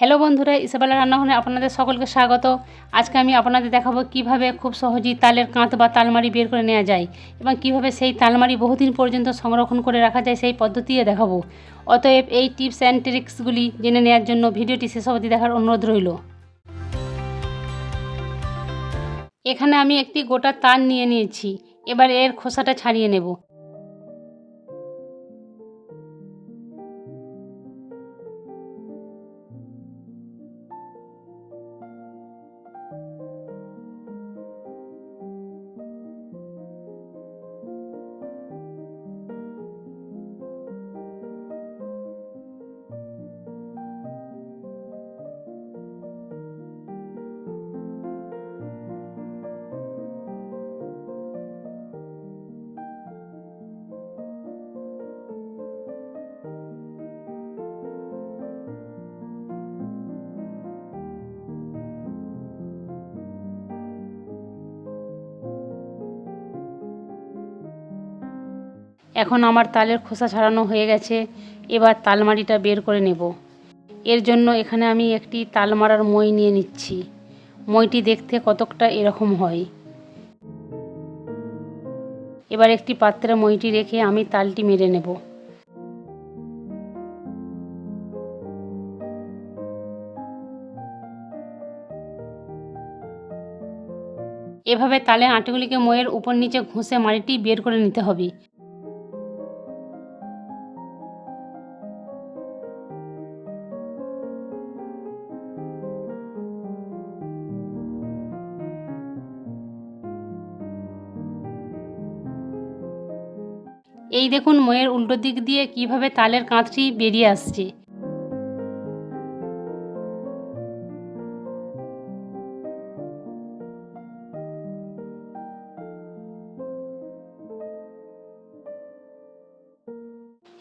Hello বন্ধুরা, Isabella রান্নাঘরে আপনাদের সকলকে স্বাগত। আজকে আমি আপনাদের দেখাবো কীভাবে খুব সহজেই তালের কাঁত বা তালমারি বের করে নেওয়া যায় এবং কীভাবে সেই তালমারি বহুদিন পর্যন্ত সংরক্ষণ করে রাখা যায় সেই পদ্ধতিও দেখাবো। অতএব এই টিপস অ্যান্ড ট্রিক্সগুলি জেনে নেওয়ার জন্য ভিডিওটি শেষ অবধি দেখার অনুরোধ রইল। এখানে আমি একটি গোটা তার নিয়ে নিয়েছি। এবার এর খোসাটা ছাড়িয়ে নেব। এখন আমার তালের খোসা ছাড়ানো হয়ে গেছে, এবার তালমারিটা বের করে নেব। এর জন্য এখানে আমি একটি তাল মারার মই নিয়ে নিচ্ছি। মইটি দেখতে কতকটা এরকম হয়। এবার একটি পাত্রে মইটি রেখে আমি তালটি মেরে নেব। এভাবে তালের আটিগুলিকে ময়ের উপর নিচে ঘষে মাটিটি বের করে নিতে হবে। এই দেখুন ময়ের উল্টো দিক দিয়ে কীভাবে তালের কাঁধটি বেরিয়ে আসছে।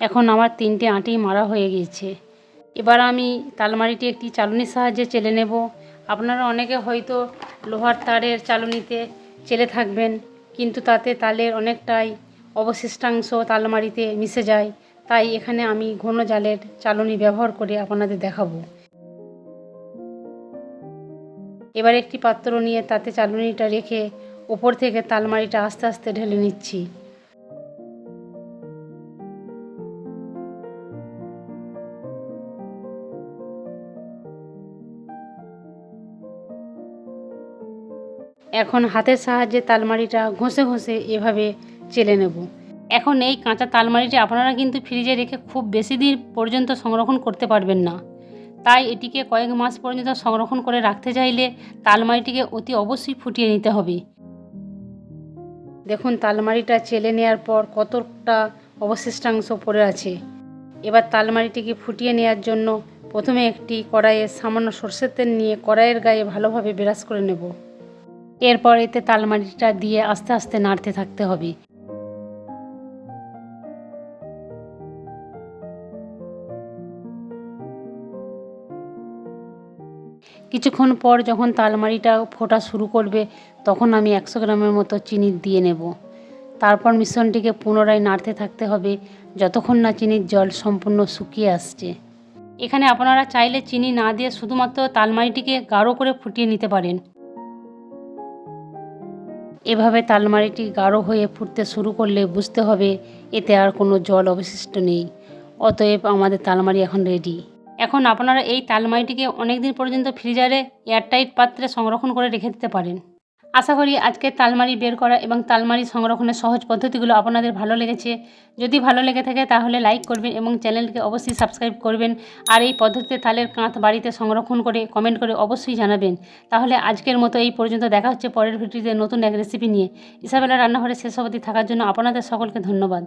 এখন আমার তিনটে আঁটি মারা হয়ে গিয়েছে। এবার আমি তালমারিটি একটি চালুনির সাহায্যে চেলে নেব। আপনারা অনেকে হয়তো লোহার তারের চালুনিতে চেলে থাকবেন, কিন্তু তাতে তালের অনেকটাই অবশিষ্টাংশ তালমারিতে মিশে যায়, তাই এখানে আমি ঘন জালের চালনি ব্যবহার করে আপনাদের দেখাবো। এবার একটি পাত্র নিয়ে তাতে চালুনিটা রেখে ওপর থেকে তালমারিটা আস্তে আস্তে ঢেলে নিচ্ছি। এখন হাতের সাহায্যে তালমারিটা ঘষে ঘষে এভাবে চেলে নেব। এখন এই কাঁচা তালমারিটি আপনারা কিন্তু ফ্রিজে রেখে খুব বেশি দিন পর্যন্ত সংরক্ষণ করতে পারবেন না। তাই এটিকে কয়েক মাস পর্যন্ত সংরক্ষণ করে রাখতে চাইলে তালমারিটিকে অতি অবশ্যই ফুটিয়ে নিতে হবে। দেখুন তালমারিটা চেলে নেওয়ার পর কতটা অবশিষ্টাংশ পড়ে আছে। এবার তালমারিটিকে ফুটিয়ে নেওয়ার জন্য প্রথমে একটি কড়াইয়ে সামান্য সর্ষের তেল নিয়ে কড়াইয়ের গায়ে ভালোভাবে ব্রাশ করে নেব। এরপর এতে তালমারিটা দিয়ে আস্তে আস্তে নাড়তে থাকতে হবে। কিছুক্ষণ পর যখন তালমারিটা ফোটা শুরু করবে, তখন আমি একশো গ্রামের মতো চিনি দিয়ে নেব। তারপর মিশ্রণটিকে পুনরায় নাড়তে থাকতে হবে, যতক্ষণ না চিনির জল সম্পূর্ণ শুকিয়ে আসছে। এখানে আপনারা চাইলে চিনি না দিয়ে শুধুমাত্র তালমারিটিকে গাঢ় করে ফুটিয়ে নিতে পারেন। এভাবে তালমারিটি গাঢ় হয়ে ফুটতে শুরু করলে বুঝতে হবে এতে আর কোনো জল অবশিষ্ট নেই। অতএব আমাদের তালমারি এখন রেডি এখন আপনারা এই তালমারিটিকে অনেক দিন পর্যন্ত ফ্রিজারে এয়ারটাইট পাত্রে সংরক্ষণ করে রেখে দিতে পারেন। আশা করি আজকে তালমারি বের করা এবং তালমারি সংরক্ষণের সহজ পদ্ধতিগুলো আপনাদের ভালো লেগেছে। যদি ভালো লেগে থাকে তাহলে লাইক করবেন এবং চ্যানেলকে অবশ্যই সাবস্ক্রাইব করবেন আর এই পদ্ধতিতে তালের কাঁথ বাড়িতে সংরক্ষণ করে কমেন্ট করে অবশ্যই জানাবেন। তাহলে আজকের মতো এই পর্যন্ত দেখা হচ্ছে পরের ভিডিওতে নতুন এক রেসিপি নিয়ে। ইসাবেলা রান্নাঘরে শেষ অবধি থাকার জন্য আপনাদের সকলকে ধন্যবাদ।